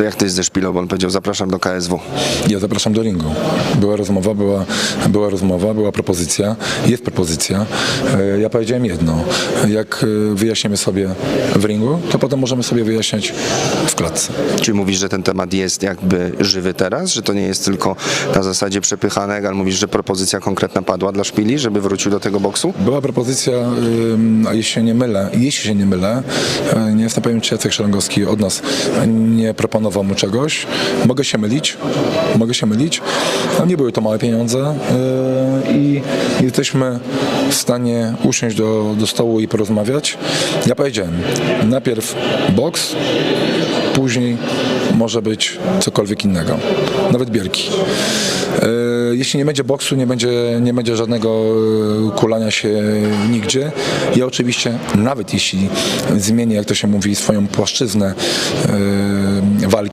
To jak to jest ze Szpilą, bo on powiedział zapraszam do KSW. Ja zapraszam do ringu. Była rozmowa, była, była rozmowa, była propozycja, jest propozycja. E, Ja powiedziałem jedno. Jak e, wyjaśnimy sobie w ringu, to potem możemy sobie wyjaśniać w klatce. Czy mówisz, że ten temat jest jakby żywy teraz, że to nie jest tylko na zasadzie przepychanek, ale mówisz, że propozycja konkretna padła dla Szpili, żeby wrócił do tego boksu? Była propozycja, a jeśli się nie mylę, jeśli się nie mylę, e, nie jestem pewien, czy Jacek Szeregowski od nas nie proponował mu czegoś. Mogę się mylić, mogę się mylić. No, nie były to małe pieniądze e, i jesteśmy w stanie usiąść do, do stołu i porozmawiać. Ja powiedziałem, najpierw boks, później może być cokolwiek innego, nawet bierki. E, Jeśli nie będzie boksu, nie będzie, nie będzie żadnego e, kulania się nigdzie. Ja oczywiście, nawet jeśli zmienię, jak to się mówi, swoją płaszczyznę e, walki,